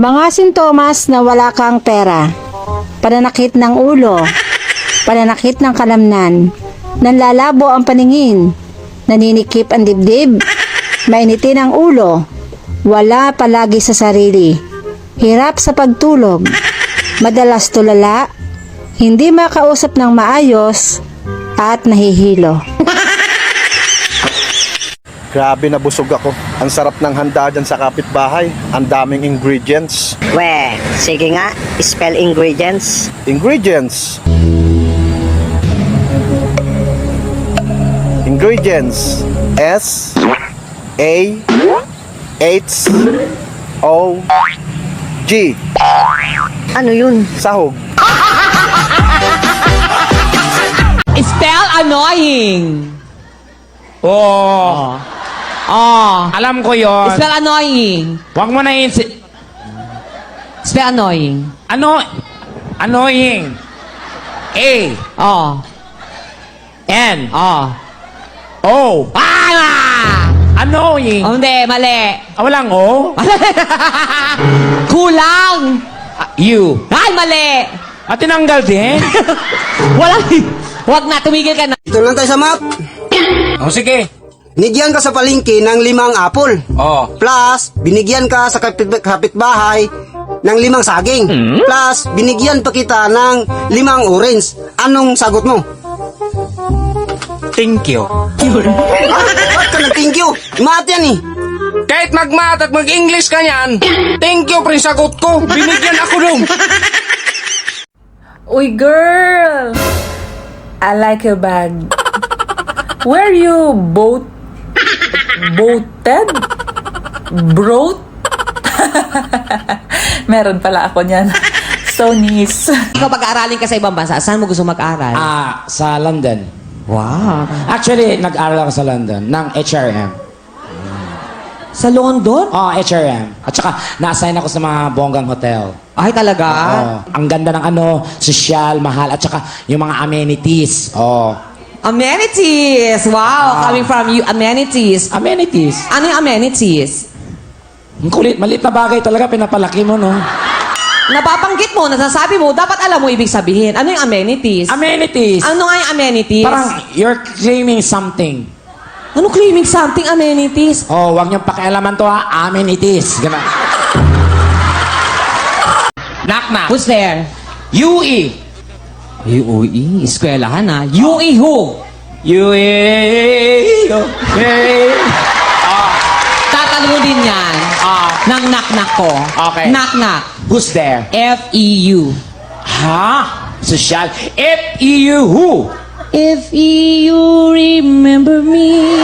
Mga sintomas na wala kang pera. Pananakit ng ulo. Pananakit ng kalamnan. Nanlalabo ang paningin. Naninikip ang dibdib. Mainitin ang ulo. Wala palagi sa sarili. Hirap sa pagtulog. Madalas tulala. Hindi makausap ng maayos. At nahihilo. Grabe nabusog ako. Ang sarap ng handa dyan sa kapitbahay. Ang daming ingredients. We, sige nga, spell ingredients. Ingredients. Ingredients. S A H O G. Ano yun? Sahog. Spell annoying. Oo. Oh. Alam ko yon. Spell annoying. Huwag mo na insi... Spell annoying. Ano? Annoying. A. Oh. N. Oh. O. Ah! Annoying. Oh, hindi, mali. Ah, walang O? Kulang. Ah, U. Ay, mali. At tinanggal din? Wala. Huwag na, tumigil ka na. Ito lang tayo sa map. o sige. Binigyan ka sa palengke ng limang apple. O. Plus, binigyan ka sa kapit kapitbahay ng limang saging. Plus, binigyan pa kita ng limang orange. Anong sagot mo? Thank you. Ba't ka ng thank you? Math yan eh. Kahit magmat at mag-English ka yan, thank you pre sagot ko. Binigyan ako nung. Uy, girl! I like your bag. Where you boat... Boated? Broat? Meron pala ako niyan. So nice. Ikaw pag-aaralin ka sa ibang bansa, saan mo gusto mag-aral? Ah, sa London. wow. Actually, nag-aral ako sa London ng HRM. Sa London? Oh, HRM. At saka, na-assign ako sa mga bonggang hotel. Ay, talaga? Oh, ang ganda ng ano, sosyal, mahal, at saka yung mga amenities. Oh, Amenities! Wow, coming from you, amenities. amenities. Ano yung amenities? Ang kulit, maliit na bagay talaga, pinapalaki mo, no? Napapanggit mo, nasasabi mo, dapat alam mo ibig sabihin. Ano yung amenities? Amenities. ano nga yung amenities? Parang, you're claiming something. ano claiming something amenities? Oh, wag niyong pakialaman to ha, amenities. Ganun. Knock knock. Who's there? UE. UE, eskwelahan ha. UE who? UE. Tatanong mo din yan. Ah. Nang knock-knock ko. Okay. Knock-knock. Who's there? F-E-U. Ha? Sosyal. F-E-U who? If you remember me.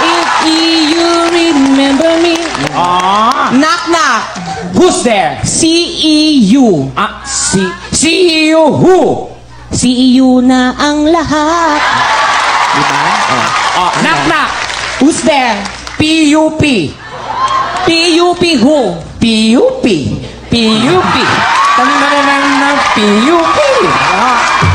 If you remember me. Ah. Knock-knock. Who's there? C-E-U. Ah, si CEO who? C-E-U na ang lahat. Diba? Oh, knock knock. Who's there? P-U-P. P-U-P who? P-U-P. P-U-P. Kami na rin ng P-U-P. Ah.